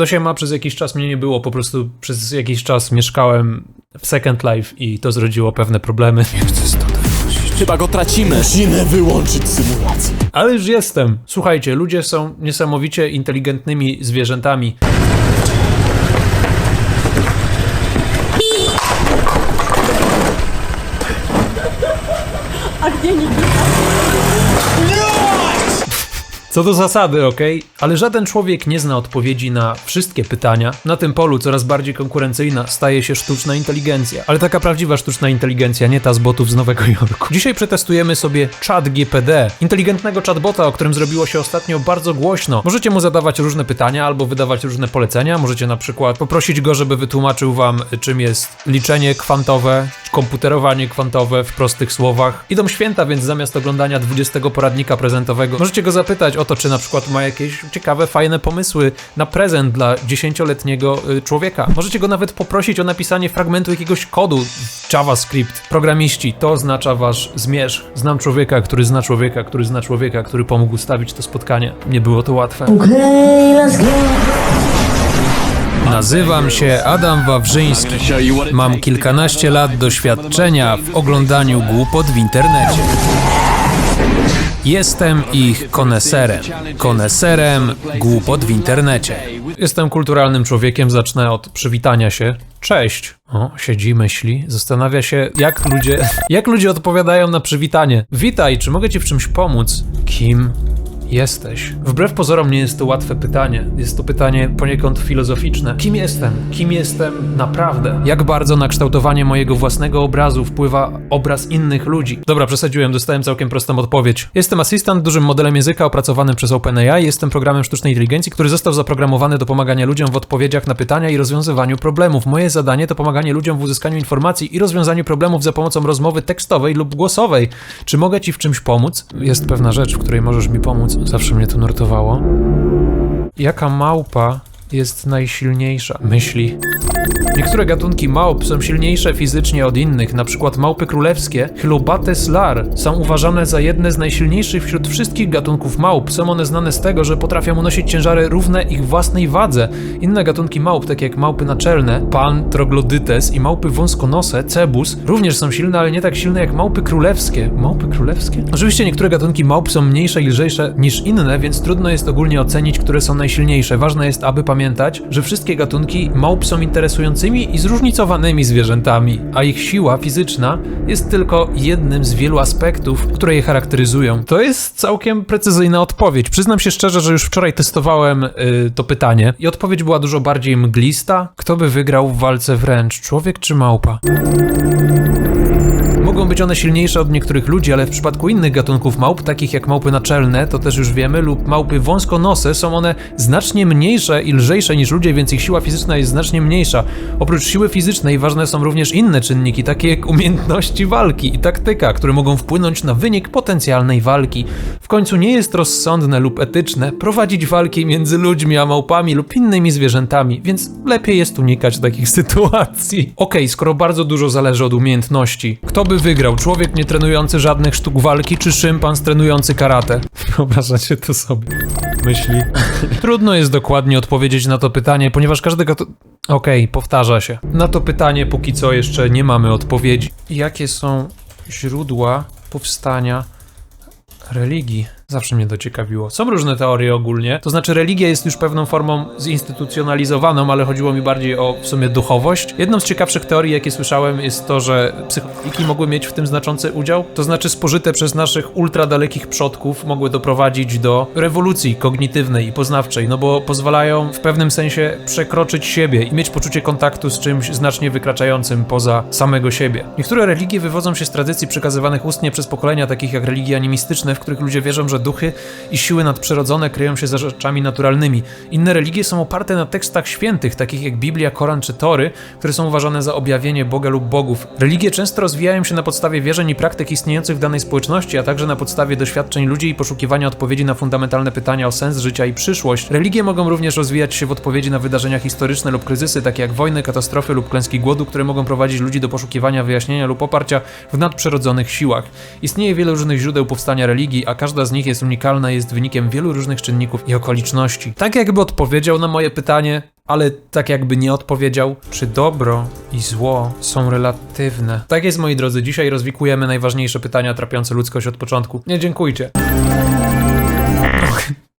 Do siema przez jakiś czas mnie nie było, po prostu przez jakiś czas mieszkałem w Second Life i to zrodziło pewne problemy. Nie chcę stąd. Chyba go tracimy. Musimy wyłączyć symulację. Ale już jestem. Słuchajcie, ludzie są niesamowicie inteligentnymi zwierzętami. A gdzie Nikita? Co do zasady, ok? Ale żaden człowiek nie zna odpowiedzi na wszystkie pytania. Na tym polu coraz bardziej konkurencyjna staje się sztuczna inteligencja. Ale taka prawdziwa sztuczna inteligencja, nie ta z botów z Nowego Jorku. Dzisiaj przetestujemy sobie chat GPD, inteligentnego chatbota, o którym zrobiło się ostatnio bardzo głośno. Możecie mu zadawać różne pytania albo wydawać różne polecenia. Możecie na przykład poprosić go, żeby wytłumaczył wam, czym jest liczenie kwantowe, komputerowanie kwantowe w prostych słowach. Idą święta, więc zamiast oglądania 20 poradnika prezentowego, możecie go zapytać o to, czy na przykład ma jakieś ciekawe, fajne pomysły na prezent dla 10-letniego y, człowieka. Możecie go nawet poprosić o napisanie fragmentu jakiegoś kodu JavaScript. Programiści, to oznacza wasz zmierzch. Znam człowieka, który zna człowieka, który zna człowieka, który pomógł ustawić to spotkanie. Nie było to łatwe. Nazywam się Adam Wawrzyński. Mam kilkanaście lat doświadczenia w oglądaniu głupot w internecie. Jestem ich koneserem. Koneserem głupot w internecie. Jestem kulturalnym człowiekiem, zacznę od przywitania się. Cześć. O, siedzi, myśli, zastanawia się, jak ludzie, jak ludzie odpowiadają na przywitanie. Witaj, czy mogę ci w czymś pomóc? Kim jesteś? Wbrew pozorom nie jest to łatwe pytanie. Jest to pytanie poniekąd filozoficzne. Kim jestem? Kim jestem naprawdę? Jak bardzo na kształtowanie mojego własnego obrazu wpływa obraz innych ludzi? Dobra, przesadziłem, dostałem całkiem prostą odpowiedź. Jestem asystent, dużym modelem języka opracowanym przez OpenAI. Jestem programem sztucznej inteligencji, który został zaprogramowany do pomagania ludziom w odpowiedziach na pytania i rozwiązywaniu problemów. Moje zadanie to pomaganie ludziom w uzyskaniu informacji i rozwiązaniu problemów za pomocą rozmowy tekstowej lub głosowej. Czy mogę ci w czymś pomóc? Jest pewna rzecz, w której możesz mi pomóc. Zawsze mnie to nurtowało. Jaka małpa jest najsilniejsza? Myśli. Niektóre gatunki małp są silniejsze fizycznie od innych, na przykład małpy królewskie, Hylobates lar, są uważane za jedne z najsilniejszych wśród wszystkich gatunków małp. Są one znane z tego, że potrafią unosić ciężary równe ich własnej wadze. Inne gatunki małp, takie jak małpy naczelne, pan troglodytes i małpy wąskonose, cebus, również są silne, ale nie tak silne jak małpy królewskie. Małpy królewskie? Oczywiście niektóre gatunki małp są mniejsze i lżejsze niż inne, więc trudno jest ogólnie ocenić, które są najsilniejsze. Ważne jest, aby pamiętać, że wszystkie gatunki małp są interesującymi i zróżnicowanymi zwierzętami, a ich siła fizyczna jest tylko jednym z wielu aspektów, które je charakteryzują. To jest całkiem precyzyjna odpowiedź. Przyznam się szczerze, że już wczoraj testowałem y, to pytanie i odpowiedź była dużo bardziej mglista. Kto by wygrał w walce wręcz, człowiek czy małpa? Mogą być one silniejsze od niektórych ludzi, ale w przypadku innych gatunków małp, takich jak małpy naczelne, to też już wiemy, lub małpy wąskonose, są one znacznie mniejsze i lżejsze niż ludzie, więc ich siła fizyczna jest znacznie mniejsza. Oprócz siły fizycznej ważne są również inne czynniki, takie jak umiejętności walki i taktyka, które mogą wpłynąć na wynik potencjalnej walki. W końcu nie jest rozsądne lub etyczne prowadzić walki między ludźmi a małpami lub innymi zwierzętami, więc lepiej jest unikać takich sytuacji. Okej, skoro bardzo dużo zależy od umiejętności, kto by wygrał? Człowiek nie trenujący żadnych sztuk walki, czy szympans trenujący karate? Wyobrażacie to sobie? Myśli. Trudno jest dokładnie odpowiedzieć na to pytanie, ponieważ każdego to... Okej, powtarza się. Na to pytanie póki co jeszcze nie mamy odpowiedzi. Jakie są źródła powstania religii? Zawsze mnie to ciekawiło. Są różne teorie ogólnie, to znaczy religia jest już pewną formą zinstytucjonalizowaną, ale chodziło mi bardziej o w sumie duchowość. Jedną z ciekawszych teorii, jakie słyszałem, jest to, że psychodeliki mogły mieć w tym znaczący udział, to znaczy spożyte przez naszych ultra dalekich przodków mogły doprowadzić do rewolucji kognitywnej i poznawczej, no bo pozwalają w pewnym sensie przekroczyć siebie i mieć poczucie kontaktu z czymś znacznie wykraczającym poza samego siebie. Niektóre religie wywodzą się z tradycji przekazywanych ustnie przez pokolenia, takich jak religie animistyczne, w których ludzie wierzą, że duchy i siły nadprzyrodzone kryją się za rzeczami naturalnymi. Inne religie są oparte na tekstach świętych, takich jak Biblia, Koran czy Tory, które są uważane za objawienie Boga lub bogów. Religie często rozwijają się na podstawie wierzeń i praktyk istniejących w danej społeczności, a także na podstawie doświadczeń ludzi i poszukiwania odpowiedzi na fundamentalne pytania o sens życia i przyszłość. Religie mogą również rozwijać się w odpowiedzi na wydarzenia historyczne lub kryzysy, takie jak wojny, katastrofy lub klęski głodu, które mogą prowadzić ludzi do poszukiwania wyjaśnienia lub oparcia w nadprzyrodzonych siłach. Istnieje wiele różnych źródeł powstania religii, a każda z nich jest jest unikalna, jest wynikiem wielu różnych czynników i okoliczności. Tak jakby odpowiedział na moje pytanie, ale tak jakby nie odpowiedział, czy dobro i zło są relatywne. Tak jest, moi drodzy, dzisiaj rozwikujemy najważniejsze pytania trapiące ludzkość od początku. Nie dziękujcie.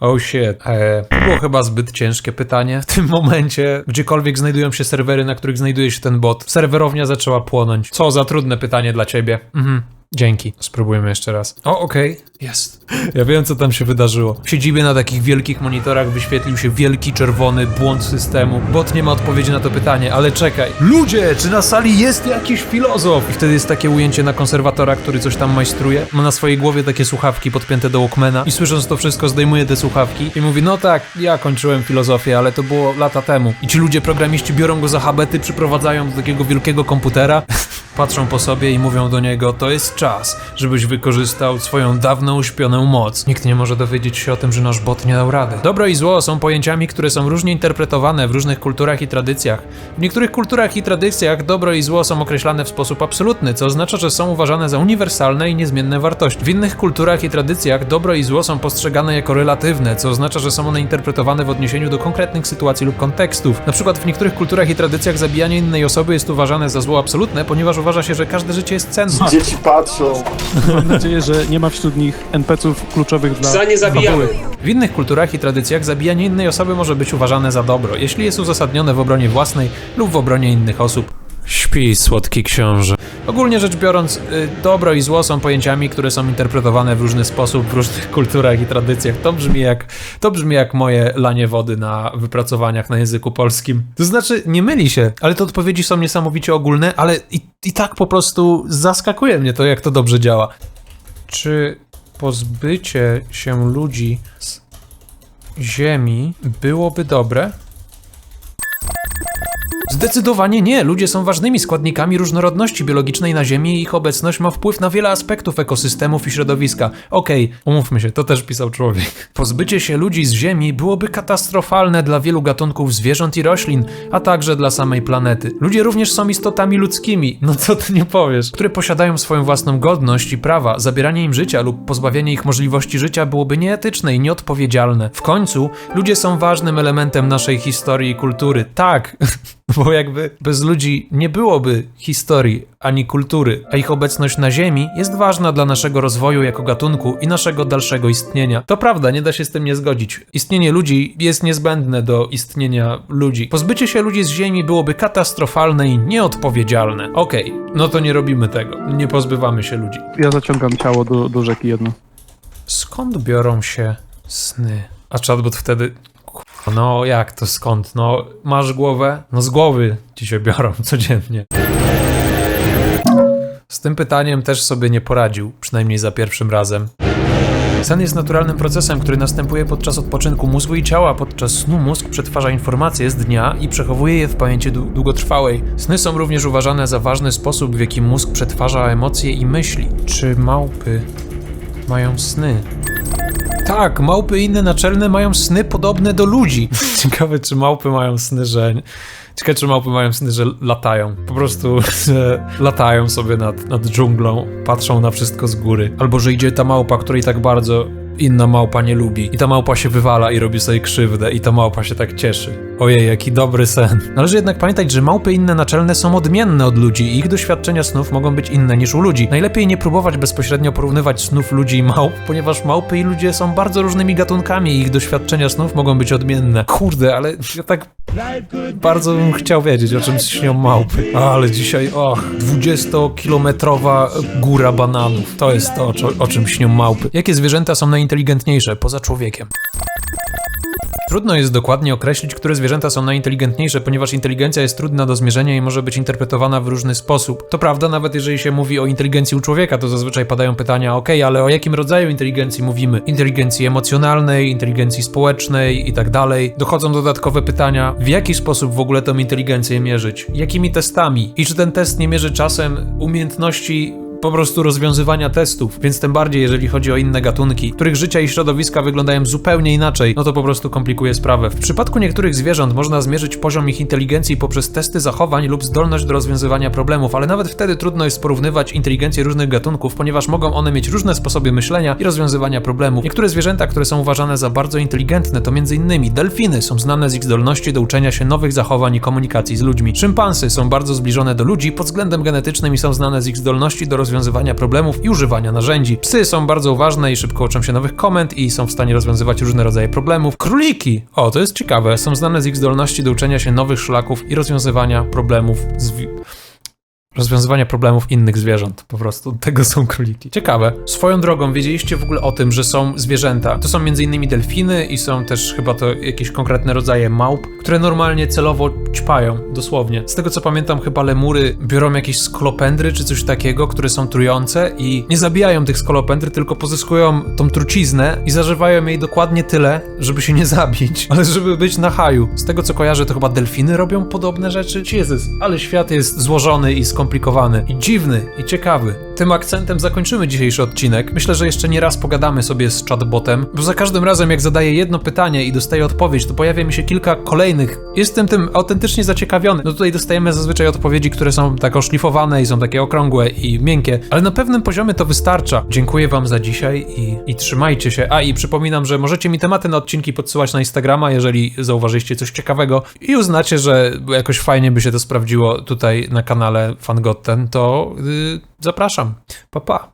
Oh shit. Eee, to było chyba zbyt ciężkie pytanie. W tym momencie, gdziekolwiek znajdują się serwery, na których znajduje się ten bot, serwerownia zaczęła płonąć. Co za trudne pytanie dla ciebie. Mhm. Dzięki. Spróbujemy jeszcze raz. O, okej. Jest. Ja wiem, co tam się wydarzyło. W siedzibie na takich wielkich monitorach wyświetlił się wielki czerwony błąd systemu. Bot nie ma odpowiedzi na to pytanie, ale czekaj. Ludzie, czy na sali jest jakiś filozof? I wtedy jest takie ujęcie na konserwatora, który coś tam majstruje. Ma na swojej głowie takie słuchawki podpięte do Walkmana i słysząc to wszystko zdejmuje te słuchawki i mówi, no tak, ja kończyłem filozofię, ale to było lata temu. I ci ludzie, programiści biorą go za habety, przyprowadzają do takiego wielkiego komputera, patrzą po sobie i mówią do niego, to jest czas, żebyś wykorzystał swoją dawno uśpioną moc. Nikt nie może dowiedzieć się o tym, że nasz bot nie dał rady. Dobro i zło są pojęciami, które są różnie interpretowane w różnych kulturach i tradycjach. W niektórych kulturach i tradycjach dobro i zło są określane w sposób absolutny, co oznacza, że są uważane za uniwersalne i niezmienne wartości. W innych kulturach i tradycjach dobro i zło są postrzegane jako relatywne, co oznacza, że są one interpretowane w odniesieniu do konkretnych sytuacji lub kontekstów. Na przykład w niektórych kulturach i tradycjach zabijanie innej osoby jest uważane za zło absolutne, ponieważ uważa się, że każde życie jest cenne. Dzieci patrzą. Mam nadzieję, że nie ma wśród nich NPC-ów kluczowych dla Za nie zabijamy. fabuły. W innych kulturach i tradycjach zabijanie innej osoby może być uważane za dobro, jeśli jest uzasadnione w obronie własnej lub w obronie innych osób. Śpi, słodki książę. Ogólnie rzecz biorąc, y, dobro i zło są pojęciami, które są interpretowane w różny sposób w różnych kulturach i tradycjach. To brzmi jak, to brzmi jak moje lanie wody na wypracowaniach na języku polskim. To znaczy, nie myli się, ale te odpowiedzi są niesamowicie ogólne, ale i, i tak po prostu zaskakuje mnie to, jak to dobrze działa. Czy pozbycie się ludzi z Ziemi byłoby dobre? Zdecydowanie nie. Ludzie są ważnymi składnikami różnorodności biologicznej na Ziemi i ich obecność ma wpływ na wiele aspektów ekosystemów i środowiska. Okej, umówmy się, to też pisał człowiek. Pozbycie się ludzi z Ziemi byłoby katastrofalne dla wielu gatunków zwierząt i roślin, a także dla samej planety. Ludzie również są istotami ludzkimi, no co ty nie powiesz, które posiadają swoją własną godność i prawa. Zabieranie im życia lub pozbawianie ich możliwości życia byłoby nieetyczne i nieodpowiedzialne. W końcu, ludzie są ważnym elementem naszej historii i kultury. Tak, bo jakby bez ludzi nie byłoby historii ani kultury, a ich obecność na Ziemi jest ważna dla naszego rozwoju jako gatunku i naszego dalszego istnienia. To prawda, nie da się z tym nie zgodzić. Istnienie ludzi jest niezbędne do istnienia ludzi. Pozbycie się ludzi z Ziemi byłoby katastrofalne i nieodpowiedzialne. Okej, no to nie robimy tego. Nie pozbywamy się ludzi. Ja zaciągam ciało do, do rzeki jedno. Skąd biorą się sny? A chatbot wtedy. No jak to skąd? No masz głowę? No z głowy ci się biorą codziennie. Z tym pytaniem też sobie nie poradził, przynajmniej za pierwszym razem. Sen jest naturalnym procesem, który następuje podczas odpoczynku mózgu i ciała. Podczas snu mózg przetwarza informacje z dnia i przechowuje je w pamięci dłu- długotrwałej. Sny są również uważane za ważny sposób, w jaki mózg przetwarza emocje i myśli. Czy małpy mają sny? Tak, małpy inne naczelne mają sny podobne do ludzi. Ciekawe, czy małpy mają sny, że. Ciekawe, czy małpy mają sny, że latają. Po prostu, że latają sobie nad, nad dżunglą, patrzą na wszystko z góry. Albo że idzie ta małpa, której tak bardzo inna małpa nie lubi. I ta małpa się wywala i robi sobie krzywdę, i ta małpa się tak cieszy. Ojej, jaki dobry sen. Należy jednak pamiętać, że małpy inne naczelne są odmienne od ludzi i ich doświadczenia snów mogą być inne niż u ludzi. Najlepiej nie próbować bezpośrednio porównywać snów ludzi i małp, ponieważ małpy i ludzie są bardzo różnymi gatunkami i ich doświadczenia snów mogą być odmienne. Kurde, ale ja tak bardzo bym chciał wiedzieć, o czym śnią małpy. Ale dzisiaj, och, 20-kilometrowa góra bananów. To jest to, o, o czym śnią małpy. Jakie zwierzęta są najinteligentniejsze poza człowiekiem? Trudno jest dokładnie określić, które zwierzęta są najinteligentniejsze, ponieważ inteligencja jest trudna do zmierzenia i może być interpretowana w różny sposób. To prawda, nawet jeżeli się mówi o inteligencji u człowieka, to zazwyczaj padają pytania, ok, ale o jakim rodzaju inteligencji mówimy? Inteligencji emocjonalnej, inteligencji społecznej i tak dalej. Dochodzą dodatkowe pytania, w jaki sposób w ogóle tą inteligencję mierzyć? Jakimi testami? I czy ten test nie mierzy czasem umiejętności po prostu rozwiązywania testów, więc tym bardziej jeżeli chodzi o inne gatunki, których życia i środowiska wyglądają zupełnie inaczej, no to po prostu komplikuje sprawę. W przypadku niektórych zwierząt można zmierzyć poziom ich inteligencji poprzez testy zachowań lub zdolność do rozwiązywania problemów, ale nawet wtedy trudno jest porównywać inteligencję różnych gatunków, ponieważ mogą one mieć różne sposoby myślenia i rozwiązywania problemów. Niektóre zwierzęta, które są uważane za bardzo inteligentne, to m.in. delfiny są znane z ich zdolności do uczenia się nowych zachowań i komunikacji z ludźmi. Szympansy są bardzo zbliżone do ludzi pod względem genetycznym i są znane z ich zdolności do rozwiązywania problemów i używania narzędzi. Psy są bardzo uważne i szybko uczą się nowych komend i są w stanie rozwiązywać różne rodzaje problemów. Króliki, o to jest ciekawe, są znane z ich zdolności do uczenia się nowych szlaków i rozwiązywania problemów z... wi- Rozwiązywania problemów innych zwierząt, po prostu. Tego są króliki. Ciekawe. Swoją drogą, wiedzieliście w ogóle o tym, że są zwierzęta. To są m.in. delfiny i są też chyba to jakieś konkretne rodzaje małp, które normalnie celowo ćpają, dosłownie. Z tego co pamiętam, chyba lemury biorą jakieś skolopendry czy coś takiego, które są trujące i nie zabijają tych skolopendry, tylko pozyskują tą truciznę i zażywają jej dokładnie tyle, żeby się nie zabić, ale żeby być na haju. Z tego co kojarzę, to chyba delfiny robią podobne rzeczy. Jezus, ale świat jest złożony i skomplikowany, i dziwny, i ciekawy. Tym akcentem zakończymy dzisiejszy odcinek. Myślę, że jeszcze nie raz pogadamy sobie z chatbotem, bo za każdym razem jak zadaję jedno pytanie i dostaję odpowiedź, to pojawia mi się kilka kolejnych. Jestem tym autentycznie zaciekawiony. No tutaj dostajemy zazwyczaj odpowiedzi, które są tak oszlifowane i są takie okrągłe i miękkie, ale na pewnym poziomie to wystarcza. Dziękuję wam za dzisiaj i, i trzymajcie się. A i przypominam, że możecie mi tematy na odcinki podsyłać na Instagrama, jeżeli zauważyliście coś ciekawego i uznacie, że jakoś fajnie by się to sprawdziło tutaj na kanale Fangotten, to yy, zapraszam. Pa pa.